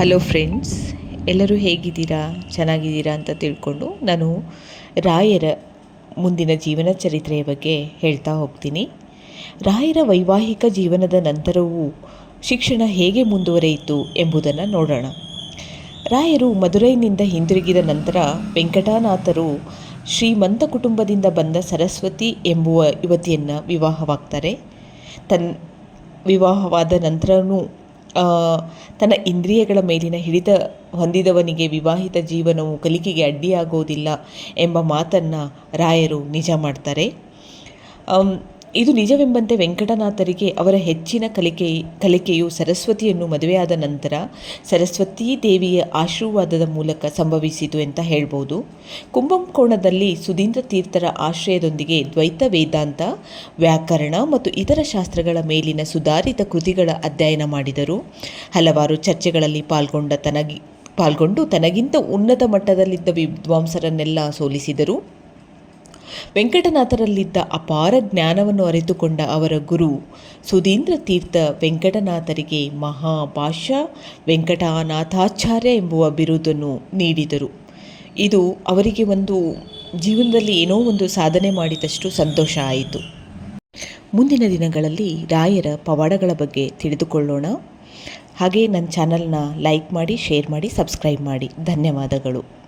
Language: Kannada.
ಹಲೋ ಫ್ರೆಂಡ್ಸ್, ಎಲ್ಲರೂ ಹೇಗಿದ್ದೀರಾ? ಚೆನ್ನಾಗಿದ್ದೀರಾ ಅಂತ ತಿಳ್ಕೊಂಡು ನಾನು ರಾಯರ ಮುಂದಿನ ಜೀವನ ಚರಿತ್ರೆಯ ಬಗ್ಗೆ ಹೇಳ್ತಾ ಹೋಗ್ತೀನಿ. ರಾಯರ ವೈವಾಹಿಕ ಜೀವನದ ನಂತರವೂ ಶಿಕ್ಷಣ ಹೇಗೆ ಮುಂದುವರೆಯಿತು ಎಂಬುದನ್ನು ನೋಡೋಣ. ರಾಯರು ಮದುರೈನಿಂದ ಹಿಂದಿರುಗಿದ ನಂತರ ವೆಂಕಟನಾಥರು ಶ್ರೀಮಂತ ಕುಟುಂಬದಿಂದ ಬಂದ ಸರಸ್ವತಿ ಎಂಬುವ ಯುವತಿಯನ್ನು ವಿವಾಹವಾಗ್ತಾರೆ. ತನ್ನ ವಿವಾಹವಾದ ನಂತರವೂ ತನ್ನ ಇಂದ್ರಿಯಗಳ ಮೇಲಿನ ಹಿಡಿತ ಹೊಂದಿದವನಿಗೆ ವಿವಾಹಿತ ಜೀವನವು ಕಲಿಕೆಗೆ ಅಡ್ಡಿಯಾಗೋದಿಲ್ಲ ಎಂಬ ಮಾತನ್ನು ರಾಯರು ನಿಜ ಮಾಡ್ತಾರೆ. ಇದು ನಿಜವೆಂಬಂತೆ ವೆಂಕಟನಾಥರಿಗೆ ಅವರ ಹೆಚ್ಚಿನ ಕಲಿಕೆ, ಕಲಿಕೆಯು ಸರಸ್ವತಿಯನ್ನು ಮದುವೆಯಾದ ನಂತರ ಸರಸ್ವತೀ ದೇವಿಯ ಆಶೀರ್ವಾದದ ಮೂಲಕ ಸಂಭವಿಸಿತು ಅಂತ ಹೇಳ್ಬೋದು. ಕುಂಭಕೋಣದಲ್ಲಿ ಸುಧೀಂದ್ರ ತೀರ್ಥರ ಆಶ್ರಯದೊಂದಿಗೆ ದ್ವೈತ ವೇದಾಂತ, ವ್ಯಾಕರಣ ಮತ್ತು ಇತರ ಶಾಸ್ತ್ರಗಳ ಮೇಲಿನ ಸುಧಾರಿತ ಕೃತಿಗಳ ಅಧ್ಯಯನ ಮಾಡಿದರು. ಹಲವಾರು ಚರ್ಚೆಗಳಲ್ಲಿ ಪಾಲ್ಗೊಂಡ ತನಗಿ, ಪಾಲ್ಗೊಂಡು ತನಗಿಂತ ಉನ್ನತ ಮಟ್ಟದಲ್ಲಿದ್ದ ವಿದ್ವಾಂಸರನ್ನೆಲ್ಲ ಸೋಲಿಸಿದರು. ವೆಂಕಟನಾಥರಲ್ಲಿದ್ದ ಅಪಾರ ಜ್ಞಾನವನ್ನು ಅರಿತುಕೊಂಡ ಅವರ ಗುರು ಸುಧೀಂದ್ರ ತೀರ್ಥ ವೆಂಕಟನಾಥರಿಗೆ ಮಹಾಭಾಷಾ ವೆಂಕಟನಾಥಾಚಾರ್ಯ ಎಂಬುವ ಬಿರುದನ್ನು ನೀಡಿದರು. ಇದು ಅವರಿಗೆ ಒಂದು ಜೀವನದಲ್ಲಿ ಏನೋ ಒಂದು ಸಾಧನೆ ಮಾಡಿದಷ್ಟು ಸಂತೋಷ ಆಯಿತು. ಮುಂದಿನ ದಿನಗಳಲ್ಲಿ ರಾಯರ ಪವಾಡಗಳ ಬಗ್ಗೆ ತಿಳಿದುಕೊಳ್ಳೋಣ. ಹಾಗೆ ನನ್ನ ಚಾನಲ್ನ ಲೈಕ್ ಮಾಡಿ, ಶೇರ್ ಮಾಡಿ, ಸಬ್ಸ್ಕ್ರೈಬ್ ಮಾಡಿ. ಧನ್ಯವಾದಗಳು.